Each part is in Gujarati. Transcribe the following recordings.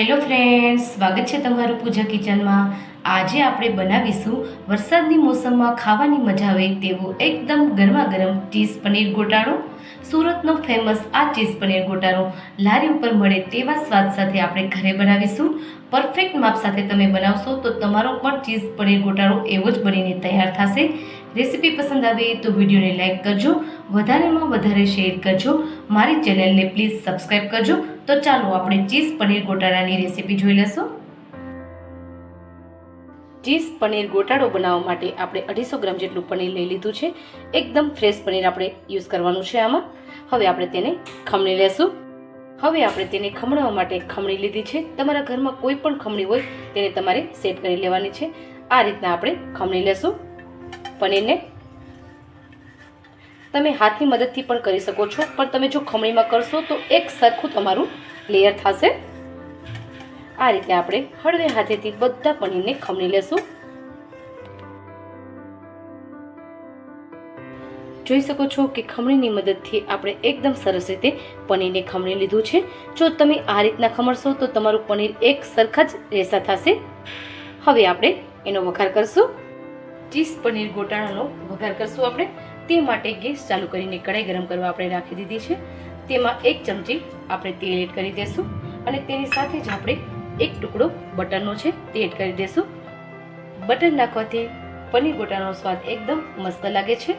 હેલો ફ્રેન્ડ્સ, સ્વાગત છે તમારું પૂજા કિચનમાં. આજે આપણે બનાવીશું વરસાદની મોસમમાં ખાવાની મજા આવે તેવો એકદમ ગરમા ગરમ ચીઝ પનીર ગોટાળો સુરતનો ફેમસ આ ચીઝ પનીર ગોટાળો લારી ઉપર મળે તેવા સ્વાદ સાથે આપણે ઘરે બનાવીશું. પરફેક્ટ માપ સાથે તમે બનાવશો તો તમારો પણ ચીઝ પનીર ગોટાળો એવો જ બનીને તૈયાર થશે. રેસીપી પસંદ આવે તો વિડીયોને લાઇક કરજો, વધારેમાં વધારે શેર કરજો. મારી ચેનલને પ્લીઝ સબસ્ક્રાઈબ કરજો. તો ચાલો આપણે ચીઝ પનીર ગોટાળાની રેસીપી જોઈ લઈશું. ચીઝ પનીર ગોટાળો બનાવવા માટે આપણે અઢીસો ગ્રામ જેટલું પનીર લઈ લીધું છે. એકદમ ફ્રેશ પનીર આપણે યુઝ કરવાનું છે આમાં. હવે આપણે તેને ખમણી લેશું. હવે આપણે તેને ખમણવા માટે ખમણી લીધી છે. તમારા ઘરમાં કોઈ પણ ખમણી હોય, તેને તમારે સેટ કરી લેવાની છે. આ રીતના આપણે ખમણી લેશું. પનીરને તમે હાથની મદદથી પણ કરી શકો છો. પણ તમે જો ખમણીમાં કરશો તો એક સરખું તમારું લેયર થશે. આ રીતે આપણે હળવે હાથેથી બધા પનીરને ખમણી લેશું. જોઈ શકો છો કે ખમણીની મદદથી આપણે એકદમ સરસ રીતે પનીરને ખમણી લીધું છે. જો તમે આ રીતના ખમણશો તો તમારું પનીર એક સરખા જ રેસા થશે. હવે આપણે એનો વઘાર કરશું. ચીઝ પનીર ગોટાળાનો વઘાર કરશું આપણે. તે માટે ગેસ ચાલુ કરીને કઢાઈ ગરમ કરવા આપણે રાખી દીધી છે. તેમાં એક ચમચી આપણે તેલ એડ કરી દઈશું અને તેની સાથે જ આપણે એક ટુકડો બટરનો છે તે એડ કરી દઈશું બટર નાખવાથી પનીર ગોટાનો સ્વાદ એકદમ મસ્ત લાગે છે.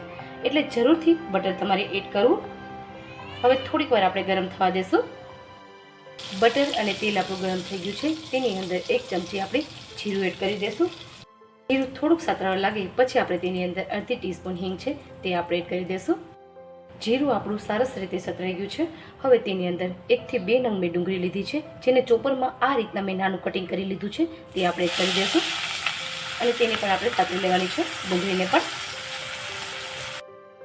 એટલે જરૂરથી બટર તમારે એડ કરવું. હવે થોડીક વાર આપણે ગરમ થવા દેશું. બટર અને તેલ આપણું ગરમ થઈ ગયું છે. તેની અંદર એક ચમચી આપણે જીરું એડ કરી દઈશું જીરું થોડુંક સાતરાવા લાગે, પછી આપણે તેની અંદર અડધી ટીસ્પૂન હિંગ છે તે આપણે એડ કરી દઈશું જીરું આપણું સરસ રીતે સતરાઈ ગયું છે. હવે તેની અંદર એકથી બે નંગ મેં ડુંગળી લીધી છે, જેને ચોપરમાં આ રીતના મેં નાનું કટિંગ કરી લીધું છે, તે આપણે એડ કરી દઈશું અને તેને પણ આપણે સાતરી લેવાની છે, ડુંગળીને પણ.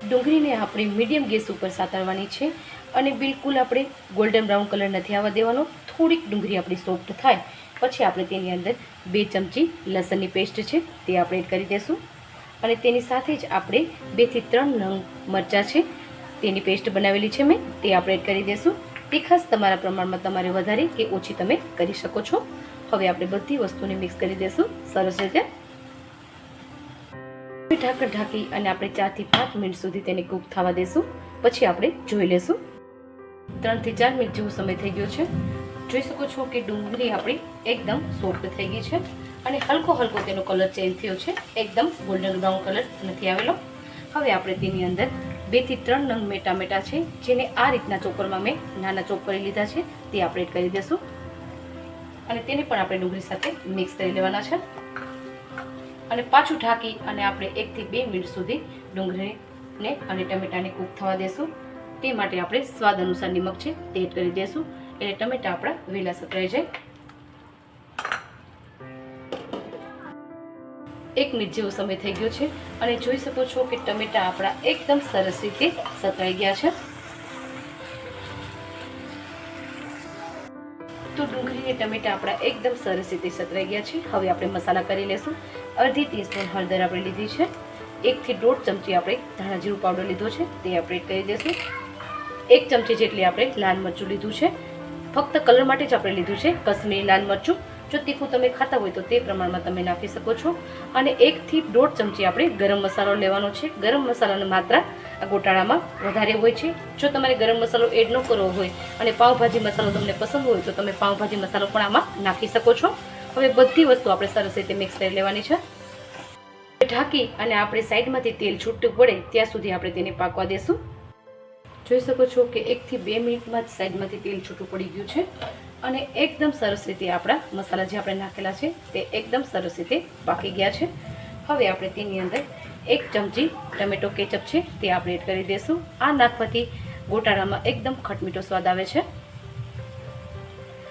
ડુંગળીને આપણે મીડિયમ ગેસ ઉપર સાતરવાની છે અને બિલકુલ આપણે ગોલ્ડન બ્રાઉન કલર નથી આવવા દેવાનો. થોડીક ડુંગળી આપણી સોફ્ટ થાય. પછી આપણે તેની અંદર બે ચમચી લસણની પેસ્ટ છે, તે આપણે એડ કરી દઈશું અને તેની સાથે જ આપણે બેથી ત્રણ નંગ મરચાં છે, તેની પેસ્ટ બનાવેલી છે મેં, તે આપણે એડ કરી દઈશું તીખાસ તમારા પ્રમાણમાં તમારે વધારે કે ઓછી તમે કરી શકો છો. હવે આપણે બધી વસ્તુને મિક્સ કરી દઈશું સરસ રીતે. ઢાંકણ ઢાંકી અને આપણે ચારથી પાંચ મિનિટ સુધી તેને કૂક થવા દઈશું પછી આપણે જોઈ લેશું. ત્રણથી ચાર મિનિટ જેવો સમય થઈ ગયો છે. જોઈ શકો છો કે ડુંગળી આપણી એકદમ સોફ્ટ થઈ ગઈ છે અને હલકો હલકો તેનો કલર ચેન્જ થયો છે. એકદમ ગોલ્ડન બ્રાઉન કલર નથી આવેલો. હવે આપણે તેની અંદર બેથી ત્રણ નંગ મેટા છે, જેને આ રીતના ચોપરમાં મેં નાના ચોપ કરી લીધા છે, તે આપણે કરી દઈશું. અને તેને પણ આપણે ડુંગળી સાથે મિક્સ કરી લેવાના છે. અને પાછું ઢાંકી અને આપણે એકથી બે મિનિટ સુધી ડુંગળીને અને ટમેટાને કૂક થવા દેશું. તે માટે આપણે સ્વાદ અનુસાર નિમક છે, તે એડ કરી દઈશું એટલે ટમેટા આપણા વેલા સતરાઈ જાય. એક મિનિટ જેવો સમય થઈ ગયો છે અને જોઈ શકો છો કે ટમેટા આપણા એકદમ સરસ રીતે સતરાઈ ગયા છે. તો ડુંગળી અને ટમેટા આપણા એકદમ સરસ રીતે સતરાઈ ગયા છે. હવે આપણે મસાલા કરી લેશું. અડધી ટીસ્પૂન હળદર આપણે લીધી છે. એકથી દોઢ ચમચી આપણે ધાણા જીરું પાવડર લીધો છે. તે આપણે કરી દઈશું એક ચમચી જેટલી આપણે લાલ મરચું લીધું છે. ફક્ત કલર માટે જ આપણે લીધું છે. કશ્મીરી લાલ મરચું. જો તીખું તમે ખાતા હોય તો તે પ્રમાણમાં તમે નાખી શકો છો. અને એકથી દોઢ ચમચી આપણે ગરમ મસાલો લેવાનો છે. ગરમ મસાલાની માત્રા આ ગોટાળામાં વધારે હોય છે. જો તમારે ગરમ મસાલો એડ ન કરવો હોય અને પાઉંભાજી મસાલો તમને પસંદ હોય તો તમે પાઉંભાજી મસાલો પણ આમાં નાખી શકો છો. હવે બધી વસ્તુ આપણે સરસ રીતે મિક્સ કરી લેવાની છે. ઢાંકી અને આપણે સાઈડમાંથી તેલ છૂટું પડે ત્યાં સુધી આપણે તેને પાકવા દેશું. જોઈ શકો છો કે એકથી બે મિનિટમાં જ સાઈડમાંથી તેલ છૂટું પડી ગયું છે અને એકદમ સરસ રીતે આપણા મસાલા જે આપણે નાખેલા છે તે એકદમ સરસ રીતે પાકી ગયા છે. હવે આપણે તેની અંદર એક ચમચી ટમેટો કેચઅપ છે તે આપણે એડ કરી દઈશું. આ નાખવાથી ગોટાળામાં એકદમ ખટમીઠો સ્વાદ આવે છે.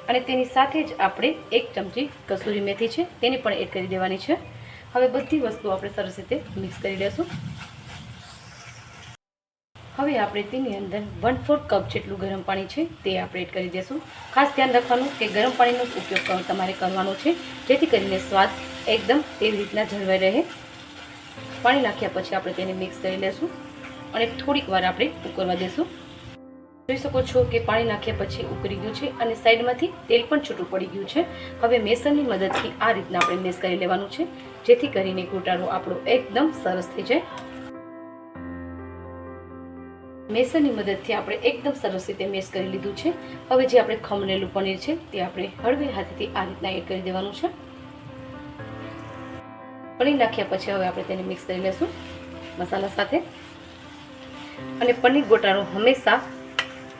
અને તેની સાથે જ આપણે એક ચમચી કસૂરી મેથી છે, તેને પણ એડ કરી દેવાની છે. હવે બધી વસ્તુ આપણે સરસ રીતે મિક્સ કરી દઈશું હવે આપણે તેની અંદર વન ફોર્થ કપ જેટલું ગરમ પાણી છે તે આપણે એડ કરી દઈશું ખાસ ધ્યાન રાખવાનું કે ગરમ પાણીનો ઉપયોગ તમારે કરવાનો છે, જેથી કરીને સ્વાદ એકદમ તેવી રીતના જળવાઈ રહે. પાણી નાખ્યા પછી આપણે તેને મિક્સ કરી લઈશું અને થોડીક વાર આપણે ઉકળવા દઈશું જોઈ શકો છો કે પાણી નાખ્યા પછી ઉકળી ગયું છે અને સાઈડમાંથી તેલ પણ છૂટું પડી ગયું છે. હવે મેસરની મદદથી આ રીતના આપણે મેસ કરી લેવાનું છે, જેથી કરીને ઘોટાળો આપણો એકદમ સરસ થઈ જાય. મેસરની મદદથી આપણે એકદમ સરસ રીતે મેસ કરી લીધું છે. હવે જે આપણે ખમણેલું પનીર છે, તે આપણે હળવે હાથેથી આ રીતના એડ કરી દેવાનું છે. પનીર નાખ્યા પછી હવે આપણે તેને મિક્સ કરી લેશું મસાલા સાથે. અને પનીર ગોટાળો હંમેશા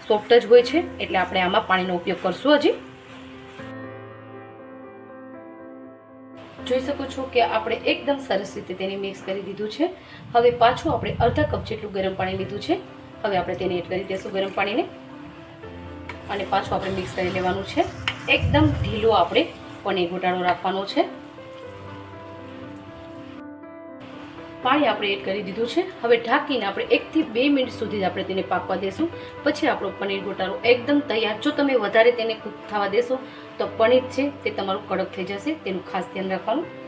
સોફ્ટ જ હોય છે, એટલે આપણે આમાં પાણીનો ઉપયોગ કરશું હજી. જોઈ શકો છો કે આપણે એકદમ સરસ રીતે તેને મિક્સ કરી દીધું છે. હવે પાછું આપણે અડધા કપ જેટલું ગરમ પાણી લીધું છે. હવે આપણે તેને એડ કરી દઈશું ગરમ પાણીને. અને પાછું આપણે મિક્સ કરી લેવાનું છે. એકદમ ઢીલો આપણે પનીર ગોટાળો રાખવાનો છે. પાણી આપણે એડ કરી દીધું છે. હવે ઢાંકીને આપણે એકથી બે મિનિટ સુધી આપણે તેને પાકવા દેશું. પછી આપણો પનીર ગોટાળો એકદમ તૈયાર. જો તમે વધારે તેને કૂક થવા દેશો તો પનીર છે તે તમારું કડક થઈ જશે. તેનું ખાસ ધ્યાન રાખવાનું.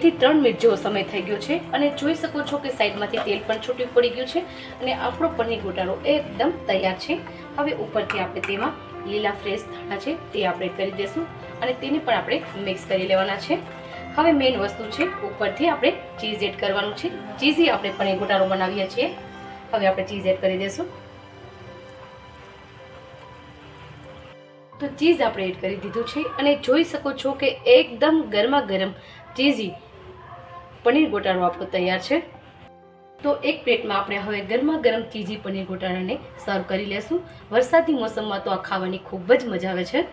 થી ત્રણ મિનિટ જેવો સમય થઈ ગયો છે અને જોઈ શકો છો કે સાઈડમાંથી તેલ પણ છૂટી પડી ગયું છે અને આપણો પનીર ગોટાળો એકદમ તૈયાર છે. હવે ઉપરથી આપણે તેમાં લીલા ફ્રેશ ધાણા છે તે આપણે કરી દઈશું અને તેને પણ આપણે મિક્સ કરી લેવાના છે. હવે મેઇન વસ્તુ છે ઉપરથી આપણે ચીઝ એડ કરવાનું છે. ચીઝી આપણે પનીર ગોટાળો બનાવીએ છીએ. હવે આપણે ચીઝ એડ કરી દઈશું તો ચીઝ આપણે એડ કરી દીધું છે અને જોઈ શકો છો કે એકદમ ગરમા ગરમ ચીઝી પનીર ગોટાળો આપણો તૈયાર છે. તો એક પ્લેટમાં આપણે હવે ગરમા ગરમ ચીઝી પનીર ગોટાળાને સર્વ કરી લેશું. વરસાદની મોસમમાં તો આ ખાવાની ખૂબ જ મજા આવે છે.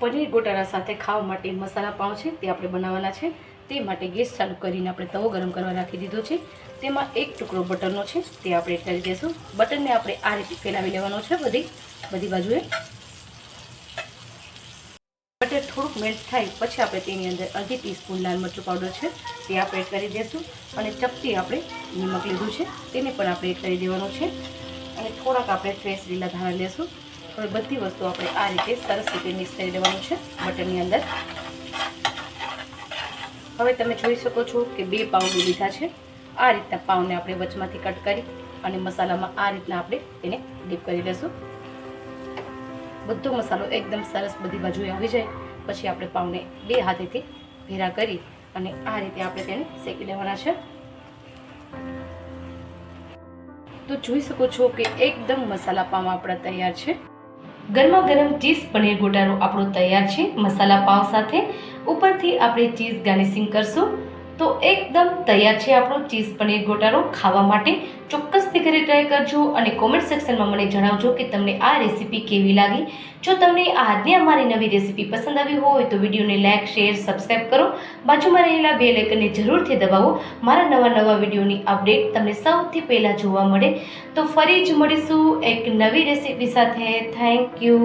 પનીર ગોટાળા સાથે ખાવા માટે મસાલા પાઉં છે, તે આપણે બનાવવાના છે. તે માટે ગેસ ચાલુ કરીને આપણે તવો ગરમ કરવા રાખી દીધો છે. તેમાં એક ટુકડો બટરનો છે, તે આપણે કરી દઈશું બટરને આપણે આ રીતે ફેલાવી લેવાનો છે બધી બધી બાજુએ. બટર થોડુંક મેલ્ટ થાય, પછી આપણે તેની અંદર અડધી ટીસ્પૂન લાલ મરચું પાવડર છે, તે આપણે એડ કરી દઈશું. અને ચપટી આપણે નિમક લીધું છે, તેને પણ આપણે એડ કરી દેવાનું છે. અને થોડાક આપણે ફ્રેશ લીલા ધાણા લેશું. હવે બધી વસ્તુ આપણે આ રીતે સરસ રીતે મિક્સ કરી દેવાનું છે બટરની અંદર. હવે તમે જોઈ શકો છો કે બે પાઉં લીધા છે. આ રીતના પાઉંને આપણે વચમાંથી કટ કરી અને મસાલામાં આ રીતના આપણે તેને ડીપ કરી લેશું. બધો મસાલો એકદમ સરસ બધી બાજુએ આવી જાય. પછી આપણે પાઉને બે હાથેથી ભેરા કરી અને આ રીતે આપણે તેને શેકી લેવાના છે. તો જોઈ શકો છો કે એકદમ મસાલા પાઉં આપણા તૈયાર છે. ગરમા ગરમ ચીઝ પનીર ગોટાળો આપણો તૈયાર છે. મસાલા પાવ સાથે ઉપરથી આપણે ચીઝ ગાર્નિશિંગ કરશું. તો એકદમ તૈયાર છે આપણો ચીઝ પનીર ગોટાળો ખાવા માટે. ચોક્કસથી ઘરે ટ્રાય કરજો અને કોમેન્ટ સેક્શનમાં મને જણાવજો કે તમને આ રેસીપી કેવી લાગી. જો તમને આજની અમારી નવી રેસીપી પસંદ આવી હોય તો વિડીયોને લાઇક શેર સબસ્ક્રાઈબ કરો. બાજુમાં રહેલા બે લાઇકનને જરૂરથી દબાવો. મારા નવા નવા વિડીયોની અપડેટ તમને સૌથી પહેલાં જોવા મળે. તો ફરી જ મળીશું એક નવી રેસીપી સાથે. Thank you